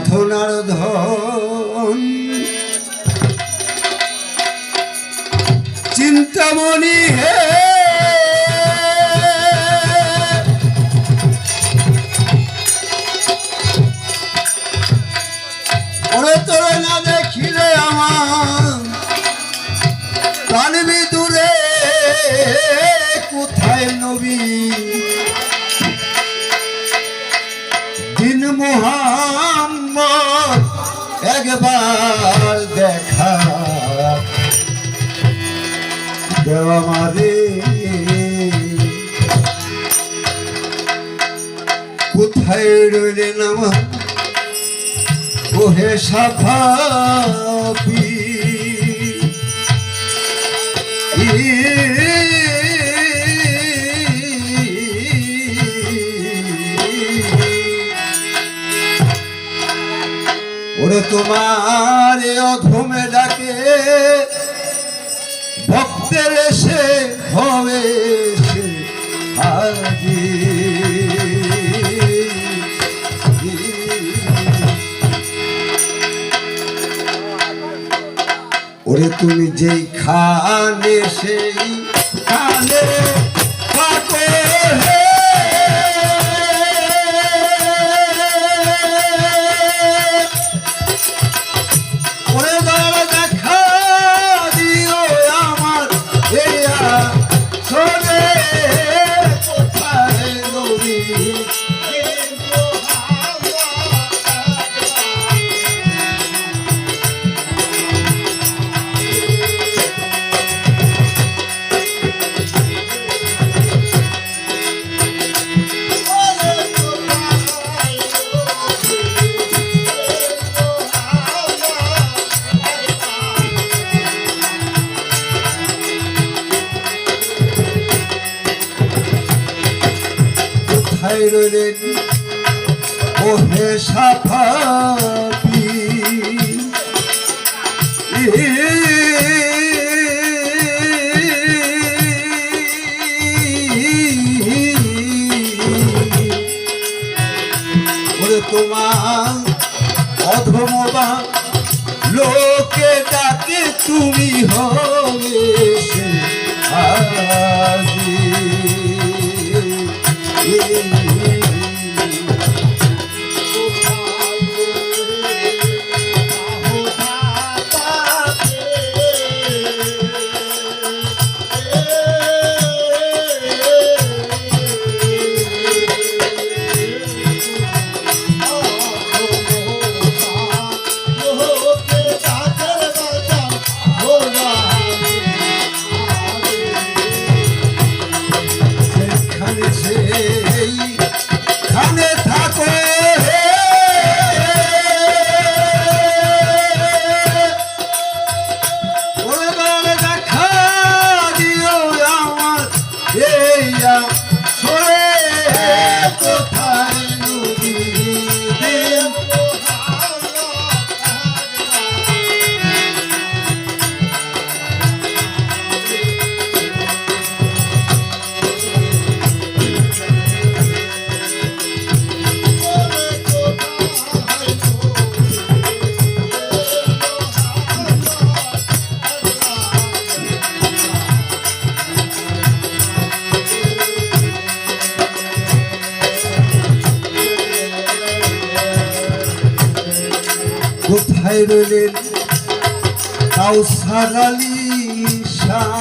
সাধনার ধন। চিন্তামণি হে। দেখিলে আমার কোথায় মোহাম্মদ একবার দেখা। দেওয়া মারে কোথায় রইলেন আমার? ওহে সাফাপি ওরে তোমার অধমে ডাকে ভক্তের এসে হবে সে ওরে তুমি যেই খানে সেই খানে রইলেন ও হে সাফাপি তোমার অধমবা লোকে ডাকে তুমি হবে কোথায় রইলেন? শাহ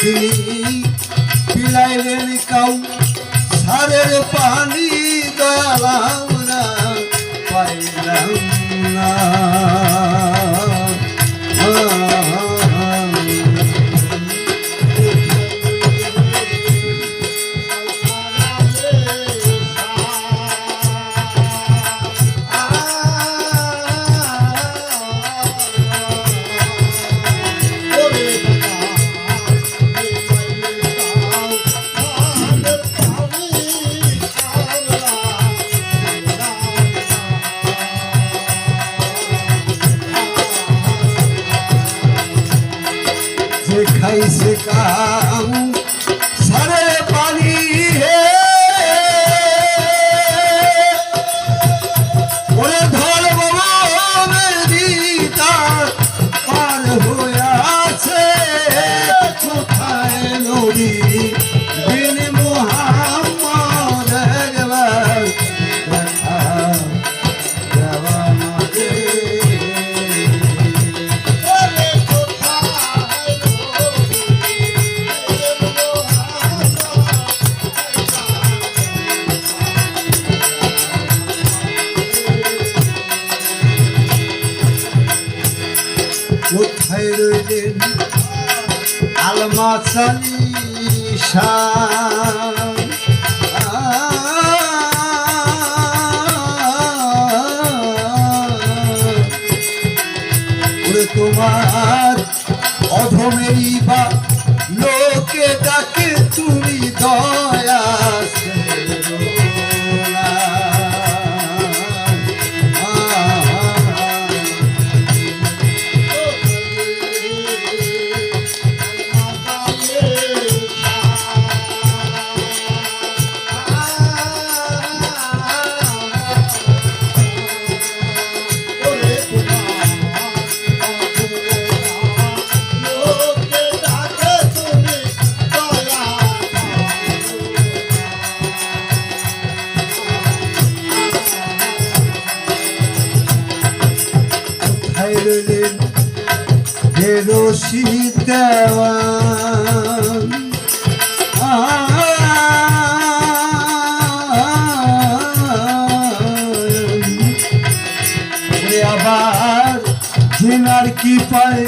তিনি পিলাইলেন কাউ সারের পানি গালাম না পাইলাম না। আলমাসালি তোমার দেওয়ান ওরে আবার জিনার কি পায়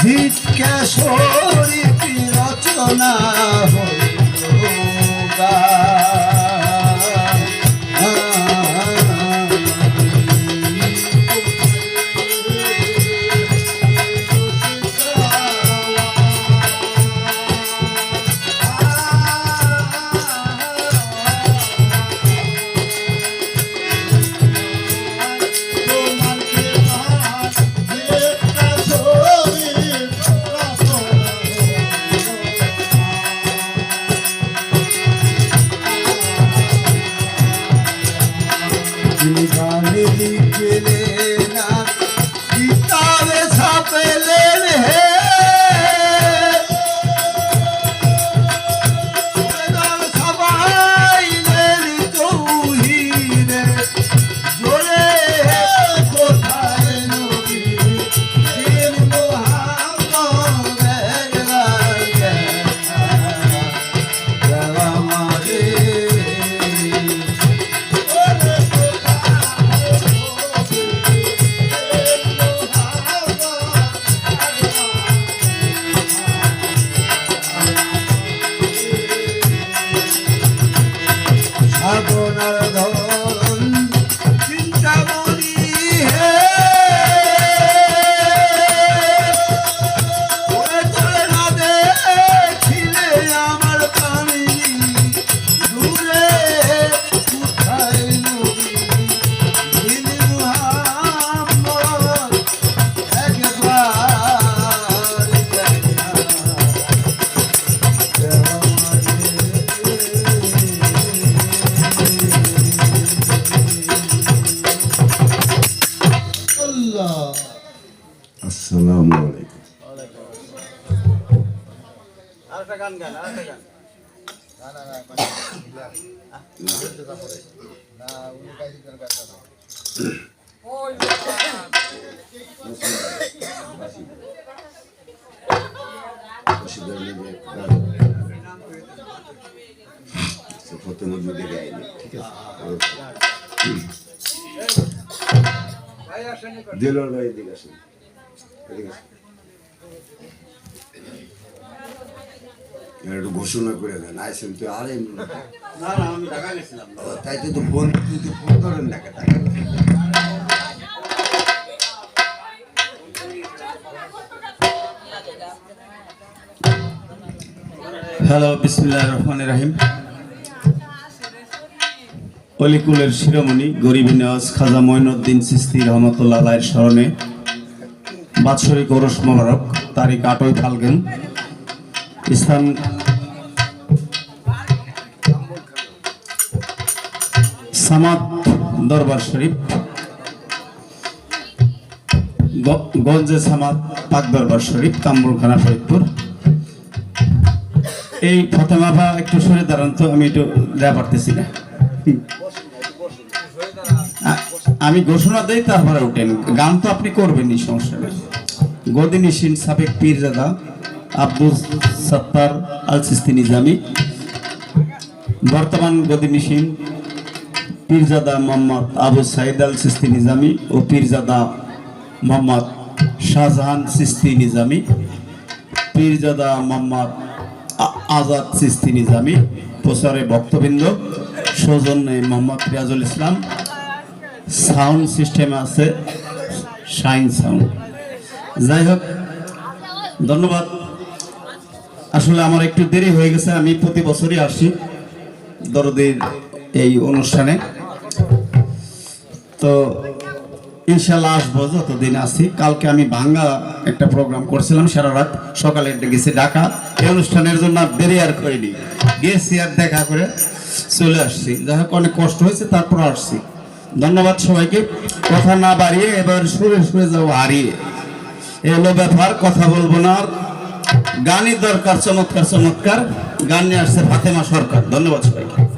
জিত কেশরী কি রচনা হইল আরেকটা গান গান আরেকটা গান। প্রথমে দুটো গাইনি ঠিক আছে দিলর ভাই এদিকে আসেন। এদিকে আসেন। একটু ঘোষণা করে দেন আইসেন তো আরে না না আমি ঢাকা গেছিলাম। তাই তো ফোন তুই তো ফোন করেন না কে টাকা হ্যালো বিসমুল্লাহ রহমান রাহিম। অলিকুলের শিরোমণি গরিব নওয়াজ খাজা মঈনুদ্দিন সিস্তি রহমতুল্লাহ আলাইয়ের স্মরণে। বাৎসরিক ওরস মোবারক তারিখ আটই ফাল্গুন। স্থান সামাদ দরবার শরীফ গঞ্জে সামাদ পাক দরবার শরীফ ফরিদপুর। এই ফতেমা ভা একটু সরে দাঁড়ান তো, আমি একটু দেওয়া পারতেছি না। আমি ঘোষণা দেই, তারপরে উঠেন। গান তো আপনি করবেনই, সমস্যা নেই। গদিনিসিন সাবেক পীরজাদা আব্দুল সত্তার আল সিস্তি নিজামি। বর্তমান গদিনিসিন পীরজাদা মোহাম্মদ আবু সাইদ আল সিস্তি নিজামি ও পীরজাদা মোহাম্মদ শাহজাহান সিস্তি নিজামি। পীরজাদা মোহাম্মদ আজাদ সিস্তি নিজামি। প্রচারে বক্তবৃন্দ সৌজন্যে মোহাম্মদ রিয়াজুল ইসলাম। সাউন্ড সিস্টেমে আছে, শাইন সাউন্ড। যাই হোক, ধন্যবাদ। আসলে আমার একটু দেরি হয়ে গেছে, আমি প্রতি বছরই আসি দরদের এই অনুষ্ঠানে। তো ইনশাল্লাহ আসব, যতদিন আসি কালকে আমি বাংলা একটা প্রোগ্রাম করছিলাম সারা রাত, সকালে গেছি ঢাকা। এই অনুষ্ঠানের জন্য আর দেরি আর করিনি। গেছি আর দেখা করে চলে আসছি। যাই হোক, অনেক কষ্ট হয়েছে, তারপর আসছি। ধন্যবাদ সবাইকে। কথা না বাড়িয়ে এবার সুরে সুরে যাব হারিয়ে। এ হলো ব্যাপার, কথা বলব না আর। গানই দরকার চমৎকার চমৎকার। গান নিয়ে আসছে ফাতেমা সরকার। ধন্যবাদ সবাইকে।